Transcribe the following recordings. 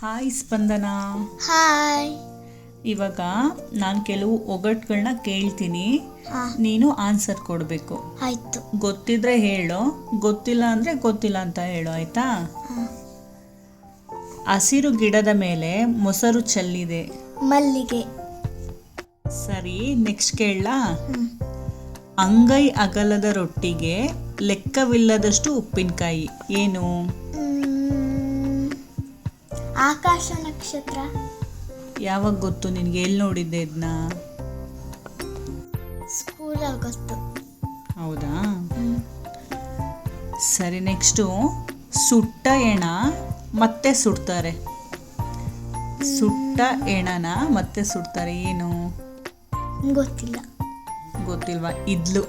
Hi ಸ್ಪಂದನ hi ಇವಾಗ ನಾನು ಕೆಲವು ಒಗಟ್ಗಳನ್ನ ಕೇಳ್ತೀನಿ. ನೀನು ಆನ್ಸರ್ ಕೊಡಬೇಕು. ಆಯ್ತು. ಗೊತ್ತಿದ್ರೆ ಹೇಳು. ಗೊತ್ತಿಲ್ಲ ಅಂದರೆ ಗೊತ್ತಿಲ್ಲ ಅಂತ ಹೇಳು ಆಯ್ತಾ. ಹಸಿರು ಗಿಡದ ಮೇಲೆ ಮೊಸರು ಚೆಲ್ಲಿದೆ. ಮಲ್ಲಿಗೆ. ಸರಿ ನೆಕ್ಸ್ಟ್ ಕೇಳಲಾ? ಅಂಗೈ ಅಗಲದ ರೊಟ್ಟಿಗೆ ಲೆಕ್ಕವಿಲ್ಲದಷ್ಟು ಉಪ್ಪಿನಕಾಯಿ. ಏನು? ಆಕಾಶ ನಕ್ಷತ್ರ. ಯಾವಾಗ ಗೊತ್ತು ನಿನಗೆ? ಎಲ್ಲಿ ನೋಡಿದ್ದೆ ಇದನ್ನ ಸ್ಕೂಲಲ್ಲಿ ಗೊತ್ತು ಹೌದಾ? ಸರಿ ನೆಕ್ಸ್ಟು ಸುಟ್ಟ ಎಣ ಮತ್ತೆ ಸುಡ್ತಾರೆ. ಸುಟ್ಟ ಎಣನ ಮತ್ತೆ ಸುಡ್ತಾರೆ. ಏನು? ಗೊತ್ತಿಲ್ಲ. ಗೊತ್ತಿಲ್ವಾ? ಇದ್ಲು.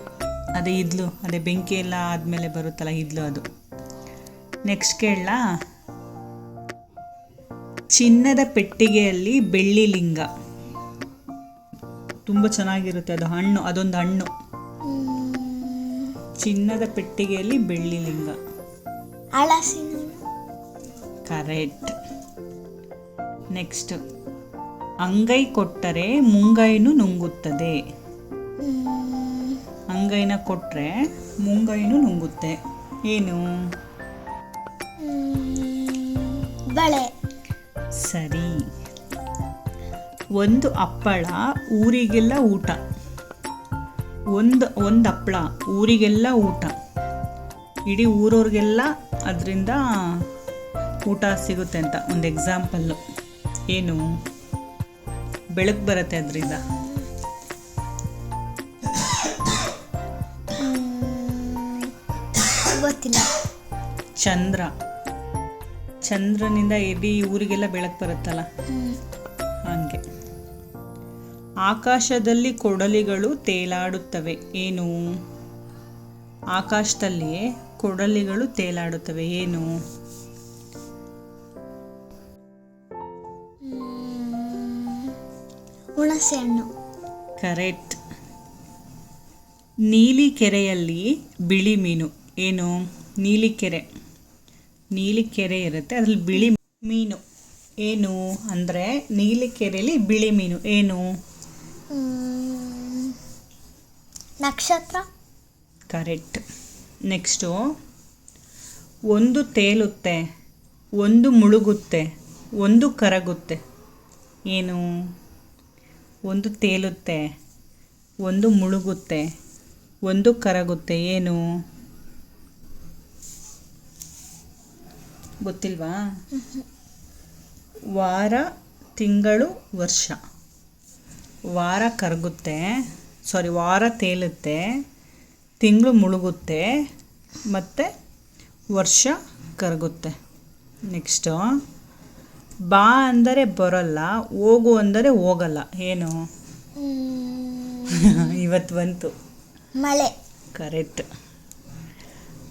ಅದೇ ಇದ್ಲು. ಅದೇ ಬೆಂಕಿ ಎಲ್ಲ ಆದಮೇಲೆ ಬರುತ್ತಲ್ಲ ಇದ್ಲು ಅದು. ನೆಕ್ಸ್ಟ್ ಕೇಳಲಾ? ಚಿನ್ನದ ಪೆಟ್ಟಿಗೆಯಲ್ಲಿ ಬೆಳ್ಳಿ ಲಿಂಗ. ತುಂಬ ಚೆನ್ನಾಗಿರುತ್ತೆ ಅದು ಹಣ್ಣು ಅದೊಂದು ಹಣ್ಣು. ಚಿನ್ನದ ಪೆಟ್ಟಿಗೆಯಲ್ಲಿ ಬೆಳ್ಳಿ ಲಿಂಗ. ಕರೆಕ್ಟ್. ನೆಕ್ಸ್ಟ್. ಅಂಗೈ ಕೊಟ್ಟರೆ ಮುಂಗೈನು ನುಂಗುತ್ತದೆ. ಅಂಗೈನ ಕೊಟ್ಟರೆ ಮುಂಗೈನು ನುಂಗುತ್ತೆ. ಏನು? ಬಳೆ. ಸರಿ. ಒಂದು ಹಪ್ಪಳ ಊರಿಗೆಲ್ಲ ಊಟ. ಒಂದು ಒಂದು ಹಪ್ಪಳ ಊರಿಗೆಲ್ಲ ಊಟ. ಇಡೀ ಊರವ್ರಿಗೆಲ್ಲ ಅದರಿಂದ ಊಟ ಸಿಗುತ್ತೆ ಅಂತ ಒಂದು ಎಕ್ಸಾಂಪಲ್ಲು ಏನು? ಬೆಳಕು ಬರುತ್ತೆ ಅದರಿಂದ. ಚಂದ್ರ. ಚಂದ್ರನಿಂದ ಇಡೀ ಊರಿಗೆಲ್ಲ ಬೆಳಕು ಬರುತ್ತಲ್ಲ? ಹಂಗೆ. ಆಕಾಶದಲ್ಲಿ ಕೊಡಲಿಗಳು ತೇಲಾಡುತ್ತವೆ. ಏನು? ಆಕಾಶದಲ್ಲಿ ಕೊಡಲಿಗಳು ತೇಲಾಡುತ್ತವೆ. ಏನು? ಹುಣಸೆ ಹಣ್ಣು ಕರೆಕ್ಟ್. ನೀಲಿ ಕೆರೆಯಲ್ಲಿ ಬಿಳಿ ಮೀನು. ಏನು? ನೀಲಿ ಕೆರೆ. ನೀಲಿ ಕೆರೆ ಇರುತ್ತೆ. ಅದ್ರಲ್ಲಿ ಬಿಳಿ ಮೀನು. ಏನು ಅಂದರೆ ನೀಲಿ ಕೆರೆಯಲ್ಲಿ ಬಿಳಿ ಮೀನು. ಏನು? ನಕ್ಷತ್ರ? ಕರೆಕ್ಟ್. ನೆಕ್ಸ್ಟು ಒಂದು ತೇಲುತ್ತೆ ಒಂದು ಮುಳುಗುತ್ತೆ ಒಂದು ಕರಗುತ್ತೆ. ಏನು? ಒಂದು ತೇಲುತ್ತೆ ಒಂದು ಮುಳುಗುತ್ತೆ ಒಂದು ಕರಗುತ್ತೆ. ಏನು? ಗೊತ್ತಿಲ್ವಾ? ವಾರ ತಿಂಗಳು ವರ್ಷ. ವಾರ ಕರಗುತ್ತೆ ಸಾರಿ ವಾರ ತೇಲುತ್ತೆ ತಿಂಗಳು ಮುಳುಗುತ್ತೆ ಮತ್ತು ವರ್ಷ ಕರಗುತ್ತೆ. ನೆಕ್ಸ್ಟು ಬಾ ಅಂದರೆ ಬರೋಲ್ಲ ಹೋಗು ಅಂದರೆ ಹೋಗಲ್ಲ. ಏನು? ಇವತ್ತು ಬಂತು ಮಳೆ. ಕರೆಕ್ಟ್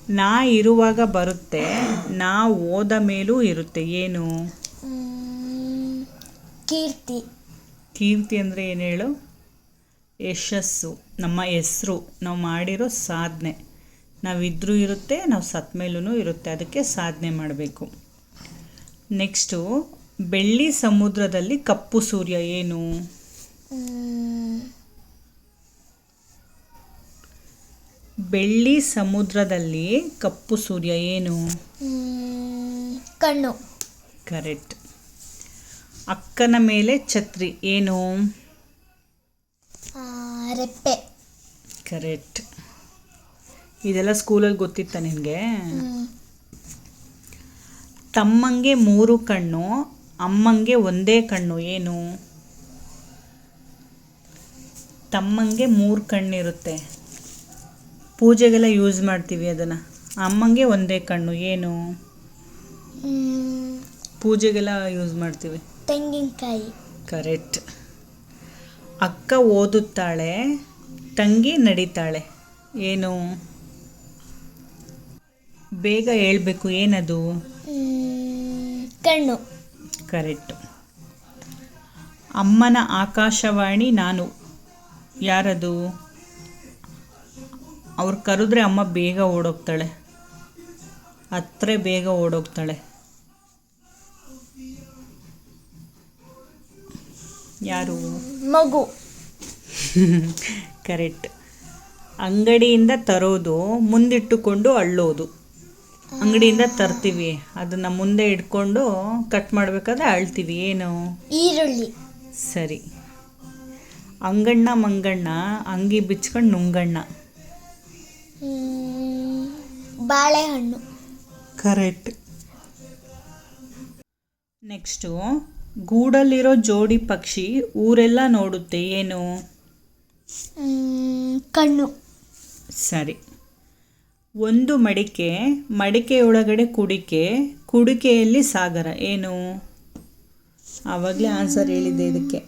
ನಾ ಇರುವಾಗ ಬರುತ್ತೆ ನಾ ಹೋದ ಮೇಲೂ ಇರುತ್ತೆ ಏನು? ಕೀರ್ತಿ. ಕೀರ್ತಿ ಅಂದರೆ ಏನು ಹೇಳು? ಯಶಸ್ಸು ನಮ್ಮ ಹೆಸರು. ನಾವು ಮಾಡಿರೋ ಸಾಧನೆ. ನಾವಿದ್ರೂ ಇರುತ್ತೆ ನಾವು ಸತ್ ಮೇಲೂ ಇರುತ್ತೆ ಅದಕ್ಕೆ ಸಾಧನೆ ಮಾಡಬೇಕು. ನೆಕ್ಸ್ಟು ಬೆಳ್ಳಿ ಸಮುದ್ರದಲ್ಲಿ ಕಪ್ಪು ಸೂರ್ಯ ಏನು? ಬೆಳ್ಳಿ ಸಮುದ್ರದಲ್ಲಿ ಕಪ್ಪು ಸೂರ್ಯ ಏನು? ಕಣ್ಣು. ಕರೆಕ್ಟ್. ಅಕ್ಕನ ಮೇಲೆ ಛತ್ರಿ ಏನು? ಆ, ರೆಪ್ಪೆ. ಕರೆಕ್ಟ್. ಇದೆಲ್ಲ ಸ್ಕೂಲಲ್ಲಿ ಗೊತ್ತಿತ್ತ ನಿನಗೆ ತಮ್ಮಂಗೆ ಮೂರು ಕಣ್ಣು ಅಮ್ಮಂಗೆ ಒಂದೇ ಕಣ್ಣು ಏನು? ತಮ್ಮಂಗೆ ಮೂರು ಕಣ್ಣಿರುತ್ತೆ. ಪೂಜೆಗೆಲ್ಲ ಯೂಸ್ ಮಾಡ್ತೀವಿ ಅದನ್ನು. ಅಮ್ಮಂಗೆ ಒಂದೇ ಕಣ್ಣು ಏನು? ಪೂಜೆಗೆಲ್ಲ ಯೂಸ್ ಮಾಡ್ತೀವಿ. ತೆಂಗಿನಕಾಯಿ. ಕರೆಕ್ಟ್ ಅಕ್ಕ ಓದುತ್ತಾಳೆ ತಂಗಿ ನಡೀತಾಳೆ. ಏನು? ಬೇಗ ಹೇಳ್ಬೇಕು ಏನದು? ಕಣ್ಣು. ಕರೆಕ್ಟ್ ಅಮ್ಮನ ಆಕಾಶವಾಣಿ ನಾನು. ಯಾರದು? ಅವ್ರು ಕರೆದ್ರೆ ಅಮ್ಮ ಬೇಗ ಓಡೋಗ್ತಾಳೆ. ಹತ್ರ ಬೇಗ ಓಡೋಗ್ತಾಳೆ. ಯಾರು? ಮಗು. ಕರೆಕ್ಟ್ ಅಂಗಡಿಯಿಂದ ತರೋದು ಮುಂದಿಟ್ಟುಕೊಂಡು ಅಳ್ಳೋದು. ಅಂಗಡಿಯಿಂದ ತರ್ತೀವಿ. ಅದನ್ನು ಮುಂದೆ ಇಟ್ಕೊಂಡು ಕಟ್ ಮಾಡಬೇಕಾದ್ರೆ ಅಳ್ತೀವಿ. ಏನು? ಈರುಳ್ಳಿ. ಸರಿ. ಅಂಗಣ್ಣ ಮಂಗಣ್ಣ ಅಂಗಿ ಬಿಚ್ಕೊಂಡು ನುಂಗಣ್ಣ. ಬಾಳೆಹಣ್ಣು. ಕರೆಕ್ಟ್. ನೆಕ್ಸ್ಟು ಗೂಡಲ್ಲಿರೋ ಜೋಡಿ ಪಕ್ಷಿ ಊರೆಲ್ಲ ನೋಡುತ್ತೆ ಏನು? ಕಣ್ಣು. ಸರಿ. ಒಂದು ಮಡಿಕೆ ಮಡಿಕೆಯೊಳಗಡೆ ಕುಡಿಕೆ ಕುಡಿಕೆಯಲ್ಲಿ ಸಾಗರ. ಏನು? ಆವಾಗಲೇ ಆನ್ಸರ್ ಹೇಳಿದೆ ಇದಕ್ಕೆ.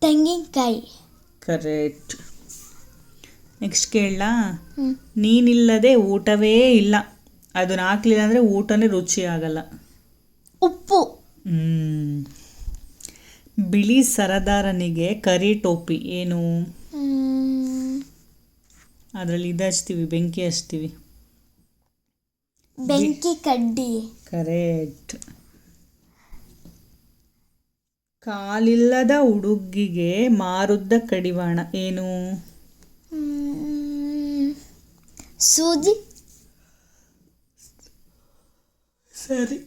ತೆಂಗಿನಕಾಯಿ. ಕರೆಕ್ಟ್. ನೆಕ್ಸ್ಟ್ ಕೇಳಲಾ? ನೀನಿಲ್ಲದೆ ಊಟವೇ ಇಲ್ಲ. ಅದನ್ನ ಹಾಕ್ಲಿಲ್ಲ ಅಂದ್ರೆ ಊಟನೇ ರುಚಿ ಆಗಲ್ಲ. ಉಪ್ಪು. ಹ್ಮ್. ಬಿಳಿ ಸರದಾರನಿಗೆ ಕರಿ ಟೋಪಿ. ಏನು? ಅದ್ರಲ್ಲಿ ಅದರಲ್ಲಿ ಇದು ಹಚ್ತೀವಿ ಬೆಂಕಿ ಹಚ್ತೀವಿ. ಬೆಂಕಿ ಕಡ್ಡಿ. ಕರೆಕ್ಟ್ ಕಾಲಿಲ್ಲದ ಹುಡುಗಿಗೆ ಮಾರುದ್ದ ಕಡಿವಾಣ. ಏನು? ಸೂಜಿ. ಸರಿ.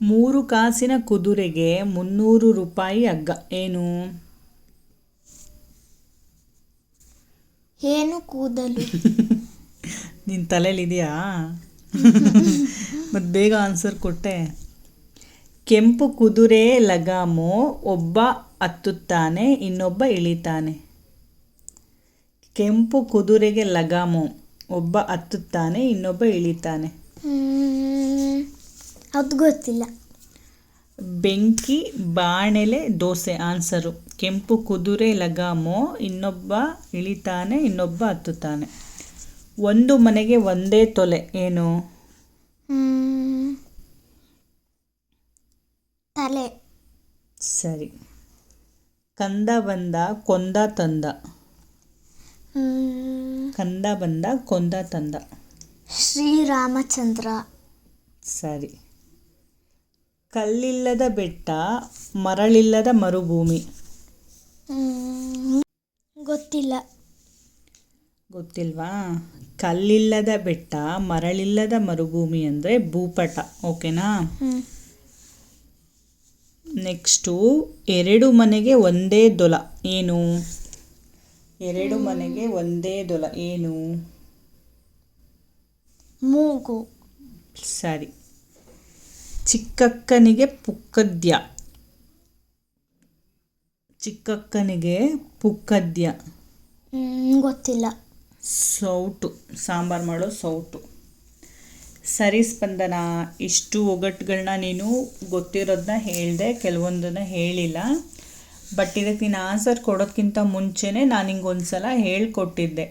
ಮೂರು ಕಾಸಿನ ಕುದುರೆಗೆ ಮುನ್ನೂರು ರೂಪಾಯಿ ಅಗ್ಗ ಏನು? ಏನು ಕೂದಲು? ನಿನ್ನ ತಲೆಯಲ್ಲಿದೆಯಾ? ಮತ್ತು ಬೇಗ ಆನ್ಸರ್ ಕೊಟ್ಟೆ. ಕೆಂಪು ಕುದುರೆ ಲಗಾಮು ಒಬ್ಬ ಹತ್ತುತ್ತಾನೆ ಇನ್ನೊಬ್ಬ ಇಳಿತಾನೆ. ಕೆಂಪು ಕುದುರೆಗೆ ಲಗಾಮು. ಒಬ್ಬ ಹತ್ತುತ್ತಾನೆ ಇನ್ನೊಬ್ಬ ಇಳಿತಾನೆ. ಅದು ಗೊತ್ತಿಲ್ಲ. ಬೆಂಕಿ ಬಾಣೆಲೆ ದೋಸೆ. ಆನ್ಸರು ಕೆಂಪು ಕುದುರೆ ಲಗಾಮು. ಇನ್ನೊಬ್ಬ ಇಳಿತಾನೆ ಇನ್ನೊಬ್ಬ ಹತ್ತುತ್ತಾನೆ. ಒಂದು ಮನೆಗೆ ಒಂದೇ ತೊಲೆ. ಏನು? ತಲೆ. ಸರಿ. ಕಂದ ಬಂದ ಕೊಂದ ತಂದ. ಕಂದ ಬಂದ ಕೊಂದ ತಂದ. ಶ್ರೀರಾಮಚಂದ್ರ. ಸರಿ. ಕಲ್ಲಿಲ್ಲದ ಬೆಟ್ಟ ಮರಳಿಲ್ಲದ ಮರುಭೂಮಿ. ಗೊತ್ತಿಲ್ಲ. ಗೊತ್ತಿಲ್ವಾ? ಕಲ್ಲಿಲ್ಲದ ಬೆಟ್ಟ ಮರಳಿಲ್ಲದ ಮರುಭೂಮಿ ಅಂದರೆ ಭೂಪಟ ಓಕೆನಾ? ನೆಕ್ಸ್ಟು ಎರಡು ಮನೆಗೆ ಒಂದೇ ದೊಲ. ಏನು? ಎರಡು ಮನೆಗೆ ಒಂದೇ ದೊಲ ಏನು? ಮೂಗು. ಸರಿ. ಚಿಕ್ಕಕ್ಕನಿಗೆ ಪುಕ್ಕದ್ಯ. ಚಿಕ್ಕಕ್ಕನಿಗೆ ಪುಕ್ಕದ್ಯ. ಗೊತ್ತಿಲ್ಲ. ಸೌಟು ಸಾಂಬಾರು ಮಾಡೋ ಸೌಟು. ಸರಿ ಸ್ಪಂದನ ಇಷ್ಟು ಒಗ್ಗಟ್ಟುಗಳನ್ನ ನೀನು ಗೊತ್ತಿರೋದನ್ನ ಹೇಳಿದೆ ಕೆಲವೊಂದನ್ನ ಹೇಳಿಲ್ಲ. ಬಟ್ ಇದಕ್ಕೆ ನೀನು ಆನ್ಸರ್ ಕೊಡೋದಕ್ಕಿಂತ ಮುಂಚೆನೇ ನಾನು ಹಿಂಗೆ ಒಂದು ಸಲ ಹೇಳ್ಕೊಟ್ಟಿದ್ದೆ.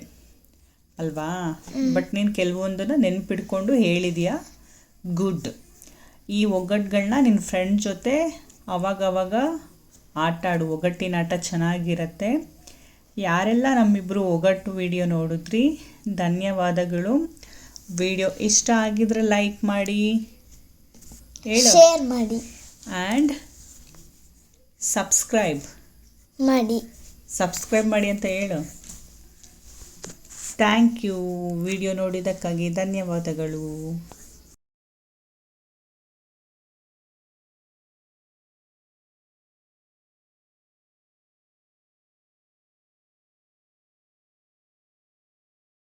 ಅಲ್ವಾ? ಬಟ್ ನೀನು ಕೆಲವೊಂದನ್ನು ನೆನ್ಪಿಡ್ಕೊಂಡು ಹೇಳಿದೀಯಾ? ಗುಡ್ ಈ ಒಗ್ಗಟ್ಟುಗಳನ್ನ ನಿನ್ನ ಫ್ರೆಂಡ್ ಜೊತೆ ಅವಾಗವಾಗ ಆಟ ಆಡು ಒಗ್ಗಟ್ಟಿನ ಆಟ ಚೆನ್ನಾಗಿರತ್ತೆ. ಯಾರೆಲ್ಲ ನಮ್ಮಿಬ್ಬರು ಒಗ್ಗಟ್ಟು ವಿಡಿಯೋ ನೋಡಿದ್ರಿ ಧನ್ಯವಾದಗಳು. ವಿಡಿಯೋ ಇಷ್ಟ ಆಗಿದ್ರೆ ಲೈಕ್ ಮಾಡಿ. ಹೇಳು. ಶೇರ್ ಮಾಡಿ. ಆ್ಯಂಡ್ ಸಬ್ಸ್ಕ್ರೈಬ್ ಮಾಡಿ. ಸಬ್ಸ್ಕ್ರೈಬ್ ಮಾಡಿ ಅಂತ ಹೇಳು. ಥ್ಯಾಂಕ್ ಯು ವಿಡಿಯೋ ನೋಡಿದ್ದಕ್ಕಾಗಿ ಧನ್ಯವಾದಗಳು.